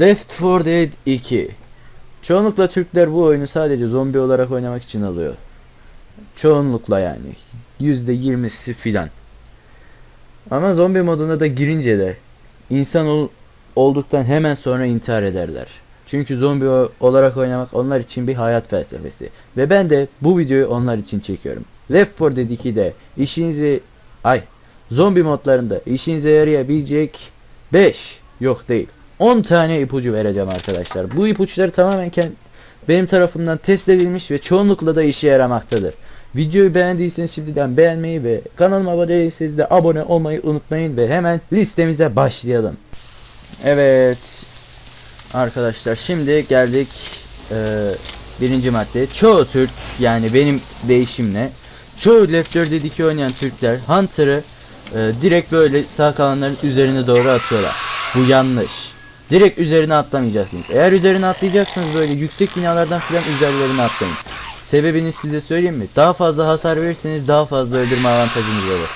Left 4 Dead 2 Çoğunlukla Türkler bu oyunu sadece zombi olarak oynamak için alıyor. Çoğunlukla yani. %20'si filan. Ama zombi moduna da girince de insan ol- olduktan hemen sonra intihar ederler. Çünkü zombi olarak oynamak onlar için bir hayat felsefesi. Ve ben de bu videoyu onlar için çekiyorum. Left 4 Dead 2'de işinizi ay zombi modlarında işinize yarayabilecek 5 yok değil 10 tane ipucu vereceğim arkadaşlar. Bu ipuçları tamamen benim tarafımdan test edilmiş ve çoğunlukla da işe yaramaktadır. Videoyu beğendiyseniz şimdiden beğenmeyi ve kanalıma abone değilseniz de abone olmayı unutmayın ve hemen listemize başlayalım. Evet arkadaşlar şimdi geldik eee, birinci maddeye. Çoğu Türk yani benim değişimle çoğu Left 4 Dead 2 oynayan Türkler Hunter'ı eee, direkt böyle sağ kalanların üzerine doğru atıyorlar. Bu yanlış. Direkt üzerine atlamayacaksınız. Eğer üzerine atlayacaksanız böyle yüksek binalardan filan üzerlerine atlayın. Sebebini size söyleyeyim mi? Daha fazla hasar verirseniz daha fazla öldürme avantajınız olur.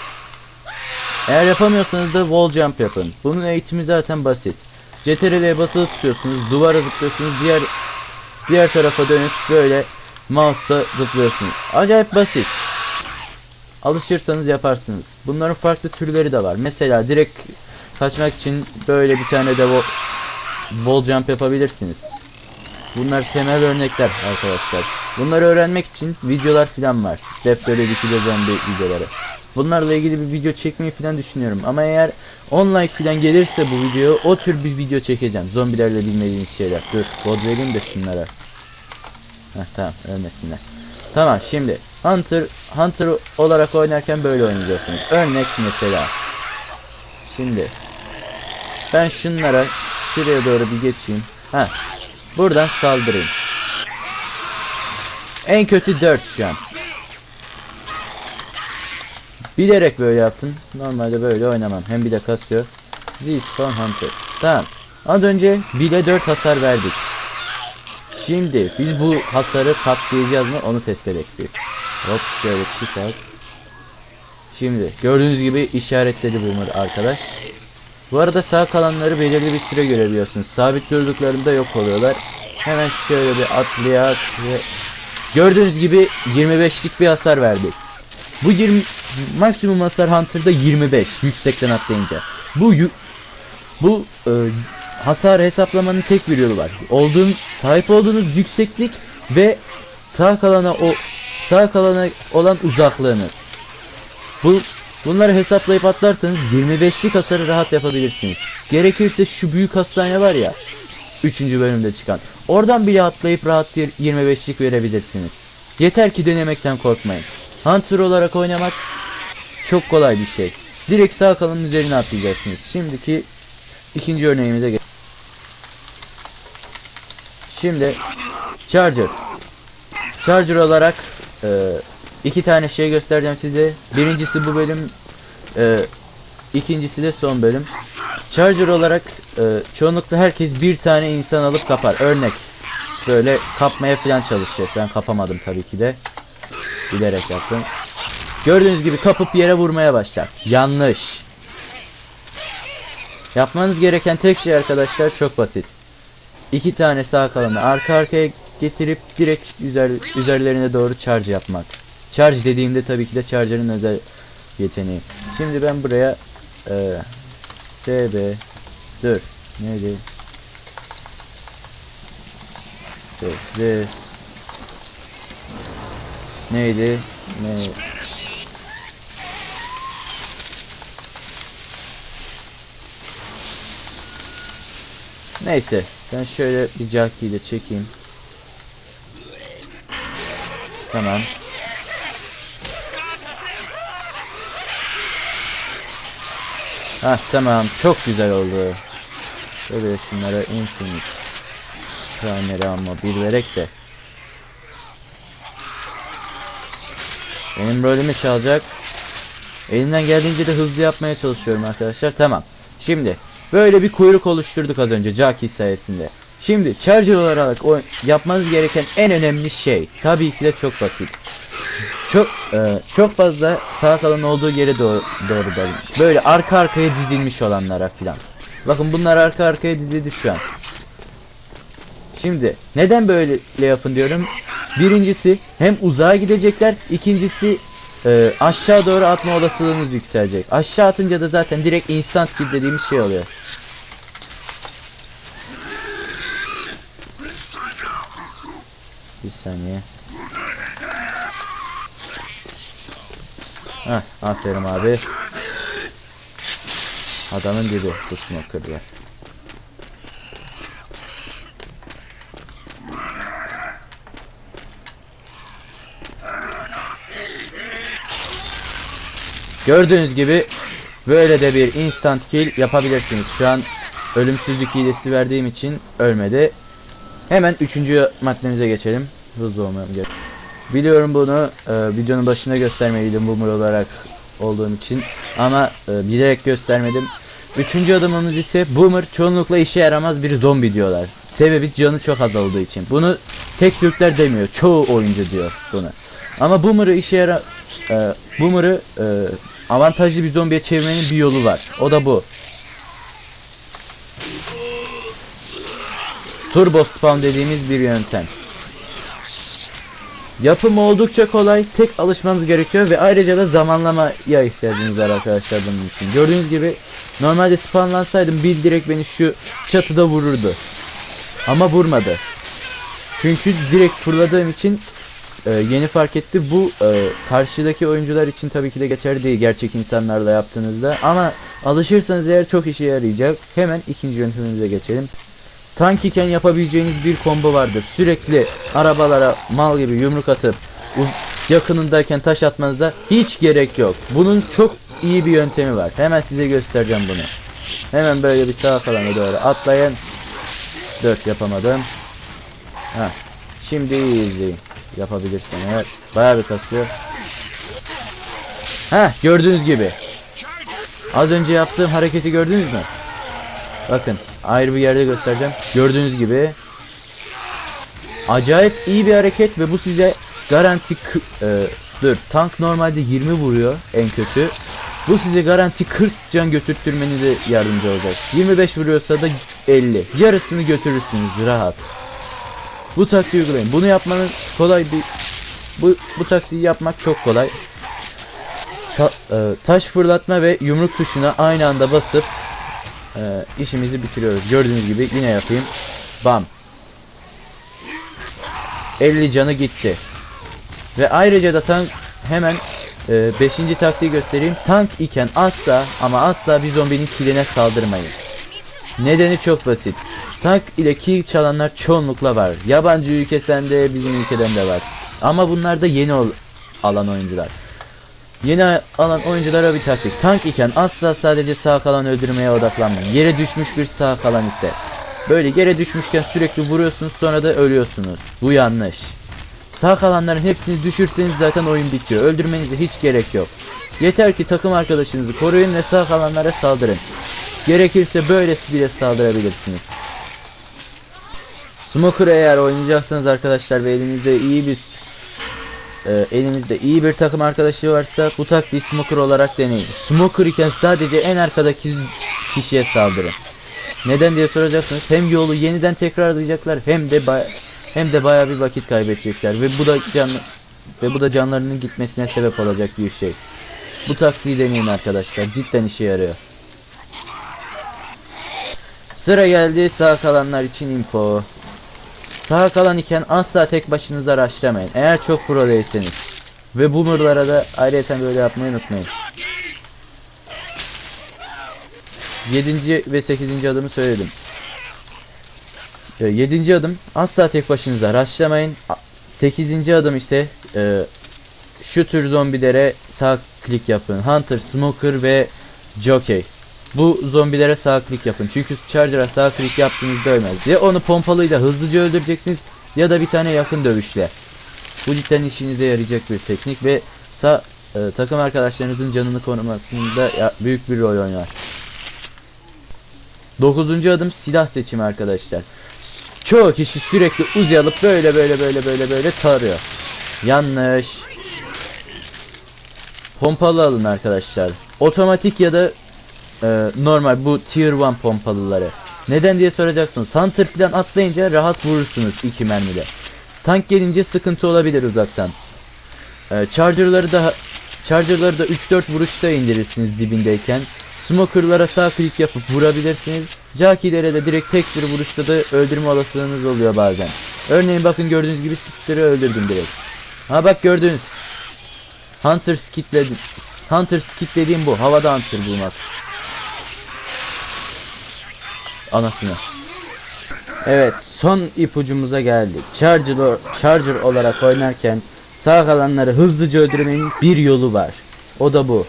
Eğer yapamıyorsanız da wall jump yapın. Bunun eğitimi zaten basit. CTRL'ye basılı tutuyorsunuz, duvara zıplıyorsunuz, diğer diğer tarafa dönüp böyle mouse'la zıplıyorsunuz. Acayip basit. Alışırsanız yaparsınız. Bunların farklı türleri de var. Mesela direkt kaçmak için böyle bir tane de wall jump yapabilirsiniz. Bunlar temel örnekler arkadaşlar. Bunları öğrenmek için videolar filan var. 4 Dead 2'de zombi videoları. Bunlarla ilgili bir video çekmeyi filan düşünüyorum. Ama eğer 10 like filan gelirse bu video o tür bir video çekeceğim. Zombilerle bilmediğiniz şeyler. Dur kod vereyim de şunlara. Heh tamam ölmesinler. Tamam şimdi Hunter Hunter olarak oynarken böyle oynayacaksınız. Örnek mesela. Şimdi ben şunlara şuraya doğru bir geçeyim. Ha. Buradan saldırayım. En kötü 4 şu an. Bilerek böyle yaptım. Normalde böyle oynamam. Hem bir de kasıyor. This from Hunter. Tamam. Az önce bile 4 hasar verdik. Şimdi biz bu hasarı katlayacağız mı onu test edelim. Hop şöyle çıkar. Şimdi gördüğünüz gibi işaretledi bu arkadaş. Bu arada sağ kalanları belirli bir süre görebiliyorsunuz. Sabit durduklarında yok oluyorlar. Hemen şöyle bir atlayak ve gördüğünüz gibi 25'lik bir hasar verdik. Bu 20 maksimum hasar Hunter'da 25 yüksekten atlayınca. Bu bu e, hasar hesaplamanın tek bir yolu var. Olduğun sahip olduğunuz yükseklik ve sağ kalana o sağ kalana olan uzaklığınız. Bu bunları hesaplayıp atlarsanız 25'lik hasarı rahat yapabilirsiniz. Gerekirse şu büyük hastane var ya 3. bölümde çıkan. Oradan bile atlayıp rahat bir 25'lik verebilirsiniz. Yeter ki denemekten korkmayın. Hunter olarak oynamak çok kolay bir şey. Direkt sağ kalın üzerine atlayacaksınız. Şimdiki ikinci örneğimize geç. Şimdi Charger. Charger olarak e, iki tane şey göstereceğim size. Birincisi bu bölüm, e, ikincisi de son bölüm. Charger olarak e, çoğunlukla herkes bir tane insan alıp kapar. Örnek böyle kapmaya falan çalışacak. Ben kapamadım tabii ki de. Bilerek yaptım. Gördüğünüz gibi kapıp yere vurmaya başlar. Yanlış. Yapmanız gereken tek şey arkadaşlar çok basit. İki tane sağ kalanı arka arkaya getirip direkt üzer, üzerlerine doğru charge yapmak. Charge dediğimde tabii ki de charger'ın özel yeteneği. Şimdi ben buraya e, SB dur neydi? SB neydi? Ne? Neyse ben şöyle bir jockey ile çekeyim. Tamam. Hah tamam çok güzel oldu. Şöyle şunlara infinite primary ama bir verek de. Benim rolümü çalacak. Elimden geldiğince de hızlı yapmaya çalışıyorum arkadaşlar. Tamam. Şimdi böyle bir kuyruk oluşturduk az önce Jackie sayesinde. Şimdi charger olarak yapmanız gereken en önemli şey tabii ki de çok basit. Çok e, çok fazla sağ kalan olduğu yere doğru doğru dalın. Böyle arka arkaya dizilmiş olanlara filan. Bakın bunlar arka arkaya dizildi şu an. Şimdi neden böyle yapın diyorum. Birincisi hem uzağa gidecekler. ikincisi e, aşağı doğru atma olasılığınız yükselecek. Aşağı atınca da zaten direkt instant kill dediğimiz şey oluyor. Bir saniye. Heh, aferin abi. Adamın dibi bu smokerlar. Gördüğünüz gibi böyle de bir instant kill yapabilirsiniz. Şu an ölümsüzlük hilesi verdiğim için ölmedi. Hemen üçüncü maddemize geçelim. Hızlı olmam gerek. Biliyorum bunu e, videonun başında göstermeliydim boomer olarak olduğum için ama e, bilerek göstermedim. Üçüncü adımımız ise boomer çoğunlukla işe yaramaz bir zombi diyorlar. Sebebi canı çok az olduğu için. Bunu tek Türkler demiyor. Çoğu oyuncu diyor bunu. Ama boomer'ı işe yara e, boomer'ı e, avantajlı bir zombiye çevirmenin bir yolu var. O da bu. Turbo spam dediğimiz bir yöntem. Yapımı oldukça kolay. Tek alışmanız gerekiyor ve ayrıca da zamanlamaya ihtiyacınız var arkadaşlar bunun için. Gördüğünüz gibi normalde spamlansaydım bir direkt beni şu çatıda vururdu. Ama vurmadı. Çünkü direkt fırladığım için e, yeni fark etti. Bu e, karşıdaki oyuncular için tabii ki de geçerli değil gerçek insanlarla yaptığınızda. Ama alışırsanız eğer çok işe yarayacak. Hemen ikinci yöntemimize geçelim. Tank iken yapabileceğiniz bir combo vardır. Sürekli arabalara mal gibi yumruk atıp yakınındayken taş atmanıza hiç gerek yok. Bunun çok iyi bir yöntemi var. Hemen size göstereceğim bunu. Hemen böyle bir sağa falana doğru atlayın. 4 yapamadım. Ha. Şimdi iyi izleyin. Yapabilirsen eğer. Bayağı bir kasıyor. Ha gördüğünüz gibi. Az önce yaptığım hareketi gördünüz mü? Bakın ayrı bir yerde göstereceğim. Gördüğünüz gibi acayip iyi bir hareket ve bu size garanti e, dur tank normalde 20 vuruyor en kötü. Bu size garanti 40 can götürtmenize yardımcı olacak. 25 vuruyorsa da 50. Yarısını götürürsünüz rahat. Bu taktiği uygulayın. Bunu yapmanın kolay bir bu bu taktiği yapmak çok kolay. Ta- e, taş fırlatma ve yumruk tuşuna aynı anda basıp e, işimizi bitiriyoruz. Gördüğünüz gibi yine yapayım. Bam. 50 canı gitti. Ve ayrıca da tank hemen 5. taktiği göstereyim. Tank iken asla ama asla bir zombinin kiline saldırmayın. Nedeni çok basit. Tank ile kill çalanlar çoğunlukla var. Yabancı ülkeden de bizim ülkeden de var. Ama bunlar da yeni ol alan oyuncular. Yeni alan oyunculara bir taktik. Tank iken asla sadece sağ kalan öldürmeye odaklanmayın. Yere düşmüş bir sağ kalan ise. Böyle yere düşmüşken sürekli vuruyorsunuz sonra da ölüyorsunuz. Bu yanlış. Sağ kalanların hepsini düşürseniz zaten oyun bitiyor. Öldürmenize hiç gerek yok. Yeter ki takım arkadaşınızı koruyun ve sağ kalanlara saldırın. Gerekirse böylesi bile saldırabilirsiniz. Smoker eğer oynayacaksanız arkadaşlar ve elinizde iyi bir e, elinizde iyi bir takım arkadaşı varsa bu taktiği smoker olarak deneyin. Smoker iken sadece en arkadaki kişiye saldırın. Neden diye soracaksınız. Hem yolu yeniden tekrarlayacaklar hem de hem de bayağı bir vakit kaybedecekler ve bu da can ve bu da canlarının gitmesine sebep olacak bir şey. Bu taktiği deneyin arkadaşlar. Cidden işe yarıyor. Sıra geldi sağ kalanlar için info. Sağ kalan iken asla tek başınıza rushlamayın. Eğer çok pro değilseniz. Ve boomerlara da ayrıca böyle yapmayı unutmayın. 7. ve 8. adımı söyledim. 7. adım asla tek başınıza rushlamayın. 8. adım işte e, şu tür zombilere sağ klik yapın. Hunter, Smoker ve Jockey. Bu zombilere sağ klik yapın. Çünkü Charger'a sağ klik yaptığınızda ölmez. Ya onu pompalıyla hızlıca öldüreceksiniz ya da bir tane yakın dövüşle. Bu cidden işinize yarayacak bir teknik ve sağ e, takım arkadaşlarınızın canını korumasında büyük bir rol oynar. Dokuzuncu adım silah seçimi arkadaşlar. Çoğu kişi sürekli uzi böyle böyle böyle böyle böyle tarıyor. Yanlış. Pompalı alın arkadaşlar. Otomatik ya da e, normal bu tier 1 pompalıları. Neden diye soracaksınız. Hunter falan atlayınca rahat vurursunuz iki mermide. Tank gelince sıkıntı olabilir uzaktan. Ee, charger'ları da charger'ları da 3-4 vuruşta indirirsiniz dibindeyken. Smoker'lara sağ klik yapıp vurabilirsiniz. Jockey'lere de direkt tek bir vuruşta da öldürme olasılığınız oluyor bazen. Örneğin bakın gördüğünüz gibi Sitter'ı öldürdüm direkt. Ha bak gördünüz. Hunter skitledim. Hunter skit dediğim bu. Havada Hunter bulmak. Anasını. Evet son ipucumuza geldik. Charger, Charger olarak oynarken sağ kalanları hızlıca öldürmenin bir yolu var. O da bu.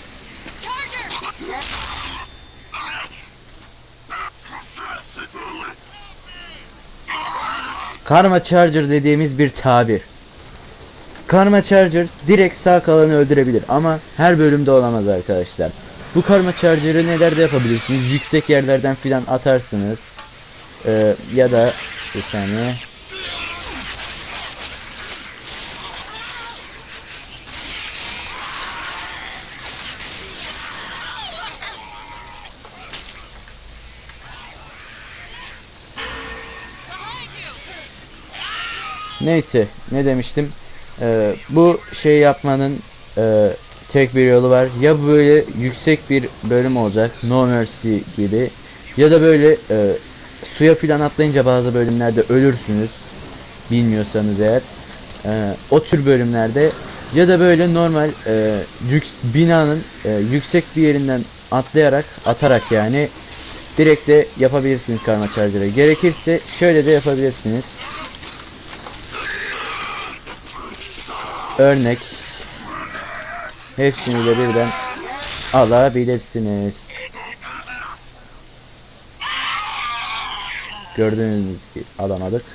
Karma Charger dediğimiz bir tabir. Karma Charger direkt sağ kalanı öldürebilir ama her bölümde olamaz arkadaşlar. Bu Karma Charger'ı nelerde yapabilirsiniz? Yüksek yerlerden filan atarsınız. Ee, ya da bir saniye. Neyse ne demiştim? Ee, bu şey yapmanın e, tek bir yolu var. Ya böyle yüksek bir bölüm olacak. No Mercy gibi. Ya da böyle e, suya filan atlayınca bazı bölümlerde ölürsünüz. Bilmiyorsanız eğer. E, o tür bölümlerde ya da böyle normal e, lüks binanın e, yüksek bir yerinden atlayarak atarak yani direkt de yapabilirsiniz karma charger'ı. Gerekirse şöyle de yapabilirsiniz. Örnek hepsini de birden alabilirsiniz. Gördüğünüz gibi alamadık.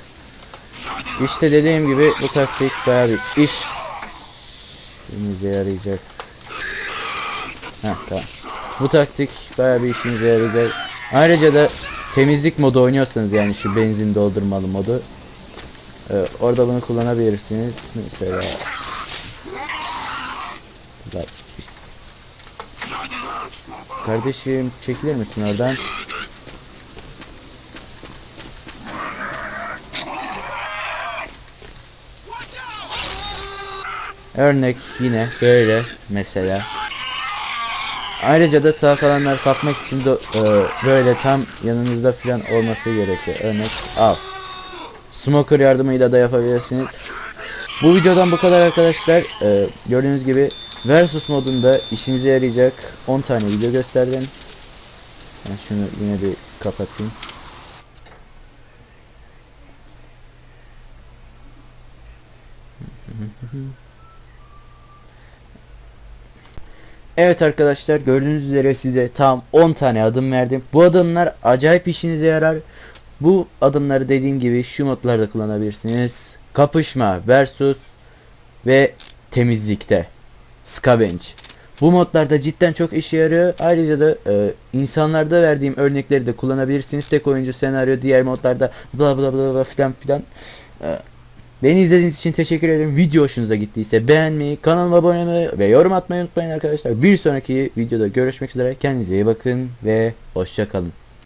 İşte dediğim gibi bu taktik bayağı bir iş işimize yarayacak. Heh, tamam. Bu taktik bayağı bir işimize yarayacak. Ayrıca da temizlik modu oynuyorsanız yani şu benzin doldurmalı modu ee, orada bunu kullanabilirsiniz. Mesela Kardeşim çekilir misin oradan? Örnek yine böyle mesela. Ayrıca da sağ kalanlar kapmak için de e, böyle tam yanınızda falan olması gerekiyor. Örnek al. Smoker yardımıyla da yapabilirsiniz. Bu videodan bu kadar arkadaşlar. Ee, gördüğünüz gibi Versus modunda işinize yarayacak 10 tane video gösterdim. Ben şunu yine bir kapatayım. Evet arkadaşlar gördüğünüz üzere size tam 10 tane adım verdim. Bu adımlar acayip işinize yarar. Bu adımları dediğim gibi şu modlarda kullanabilirsiniz. Kapışma, versus ve temizlikte. Scavenge. Bu modlarda cidden çok işe yarıyor. Ayrıca da e, insanlarda verdiğim örnekleri de kullanabilirsiniz. Tek oyuncu senaryo diğer modlarda bla bla bla bla filan filan. E, beni izlediğiniz için teşekkür ederim. Video hoşunuza gittiyse beğenmeyi, kanalıma abone olmayı ve yorum atmayı unutmayın arkadaşlar. Bir sonraki videoda görüşmek üzere. Kendinize iyi bakın ve hoşça kalın.